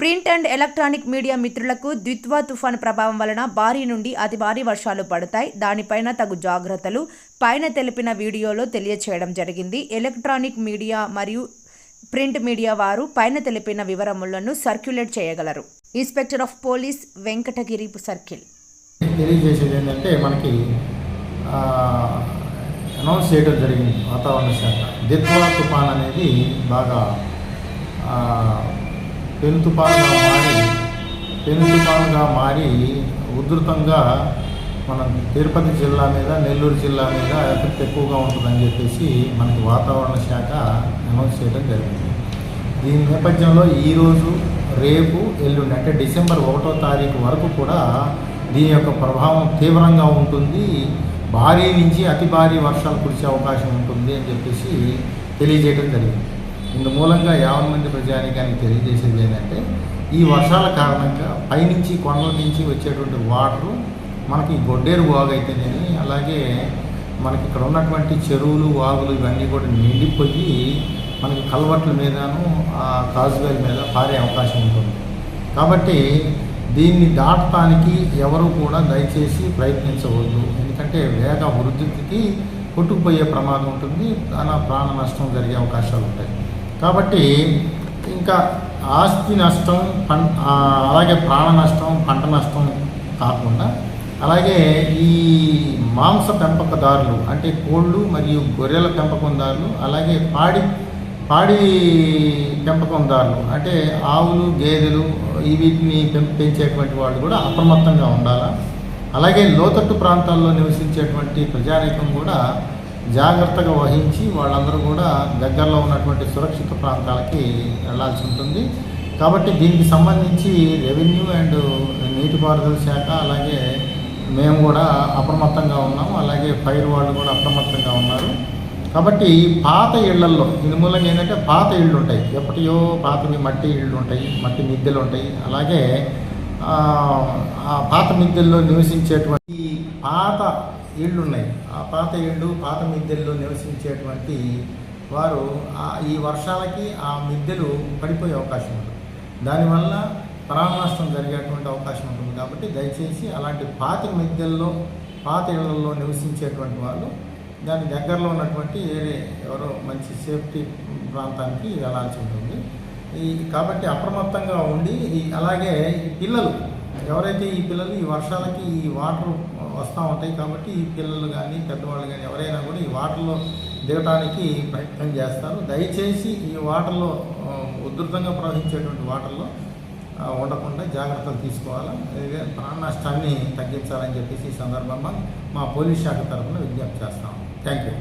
Print and electronic media మిత్రులకు ద్విత్వా తుఫాను ప్రభావం వలన భారీ నుండి అతి భారీ వర్షాలు పడతాయి. దానిపైన తగు జాగ్రత్తలు. పైన తెలిపిన వీడియోలో తెలియచేయడం జరిగింది. ఎలక్ట్రానిక్ మీడియా మరియు ప్రింట్ మీడియా వారు పైన తెలిపిన వివరములను సర్క్యులేట్ చేయగలరు. Inspector of police Venkatagiri circle. తెలియజేసేది ఏంటంటే మనకి అనౌన్స్ చేయడం జరిగింది వాతావరణ శాఖ. దిత్వా తుఫాన్ అనేది బాగా ఆ, మారి పెను మారి ఉధృతంగా మన తిరుపతి జిల్లా మీద నెల్లూరు జిల్లా మీద ఎఫెక్ట్ ఎక్కువగా ఉంటుందని చెప్పేసి మనకి వాతావరణ శాఖ అనౌన్స్ చేయడం జరిగింది. దీని నేపథ్యంలో ఈరోజు రేపు ఎల్లుండి అంటే డిసెంబర్ ఒకటో తారీఖు వరకు కూడా దీని యొక్క ప్రభావం తీవ్రంగా ఉంటుంది. భారీ నుంచి అతి భారీ వర్షాలు కురిసే అవకాశం ఉంటుంది అని చెప్పేసి తెలియజేయడం జరిగింది. ఇందు మూలంగా యావన్ మంది ప్రజానికానికి తెలియజేసేది ఏంటంటే ఈ వర్షాల కారణంగా పైనుంచి కొండల నుంచి వచ్చేటువంటి వాటరు మనకి గొడ్డేరు వాగు అయితేనేమి అలాగే మనకి ఇక్కడ ఉన్నటువంటి చెరువులు వాగులు ఇవన్నీ కూడా నిండిపోయి మనకి కల్వర్ట్ల మీదను ఆ కాజువేల మీద పారే అవకాశం ఉంటుంది. కాబట్టి దీన్ని దాటడానికి ఎవరు కూడా దయచేసి ప్రయత్నించవద్దు. ఎందుకంటే వేగ వృద్ధికి కొట్టుకుపోయే ప్రమాదం ఉంటుంది దాని ప్రాణ నష్టం జరిగే అవకాశాలు ఉంటాయి కాబట్టి ఇంకా ఆస్తి నష్టం పం అలాగే ప్రాణ నష్టం పంట నష్టం కాకుండా అలాగే ఈ మాంస పెంపకదారులు అంటే కోళ్ళు మరియు గొర్రెల పెంపకందారులు అలాగే పాడి పాడి పెంపకందారులు అంటే ఆవులు గేదెలు ఈ వీటిని పెంచేటువంటి వాళ్ళు కూడా అప్రమత్తంగా ఉండాలా? అలాగే లోతట్టు ప్రాంతాల్లో నివసించేటువంటి ప్రజానీకం కూడా జాగ్రత్తగా వహించి వాళ్ళందరూ కూడా దగ్గరలో ఉన్నటువంటి సురక్షిత ప్రాంతాలకి వెళ్ళాల్సి ఉంటుంది. కాబట్టి దీనికి సంబంధించి రెవెన్యూ అండ్ నీటిపారుదల శాఖ అలాగే మేము కూడా అప్రమత్తంగా ఉన్నాము అలాగే ఫైర్ వాళ్ళు కూడా అప్రమత్తంగా ఉన్నారు. కాబట్టి పాత ఇళ్ళల్లో దీని మూలంగా ఏంటంటే పాత ఇళ్ళు ఉంటాయి. ఎప్పటియో పాతవి మట్టి ఇళ్ళు ఉంటాయి మట్టి మిద్దెలు ఉంటాయి. అలాగే పాత మిద్దెల్లో నివసించేటువంటి ఈ పాత ఇళ్ళు ఉన్నాయి ఆ పాత ఇళ్ళు పాత మిద్దెల్లో నివసించేటువంటి వారు ఈ వర్షాలకి ఆ మిద్దెలు పడిపోయే అవకాశం ఉంటుంది. దానివల్ల ప్రాణనష్టం జరిగేటువంటి అవకాశం ఉంటుంది కాబట్టి దయచేసి అలాంటి పాత మిద్దెల్లో పాత ఇళ్ళలో నివసించేటువంటి వాళ్ళు దాని దగ్గరలో ఉన్నటువంటి ఏరే ఎవరో మంచి సేఫ్టీ ప్రాంతానికి వెళ్ళాల్సి ఉంటుంది. ఈ కాబట్టి అప్రమత్తంగా ఉండి అలాగే ఈ పిల్లలు ఎవరైతే ఈ పిల్లలు ఈ వర్షాలకి ఈ వాటర్ వస్తూ ఉంటాయి కాబట్టి ఈ పిల్లలు కానీ పెద్దవాళ్ళు కానీ ఎవరైనా కూడా ఈ వాటర్లో దిగటానికి ప్రయత్నం చేస్తారు. దయచేసి ఈ వాటర్లో ఉధృతంగా ప్రవహించేటువంటి వాటర్లో ఉండకుండా జాగ్రత్తలు తీసుకోవాలి? ప్రాణ నష్టాన్ని తగ్గించాలని చెప్పేసి ఈ సందర్భంగా మా పోలీస్ శాఖ తరఫున విజ్ఞప్తి చేస్తాం థ్యాంక్ యూ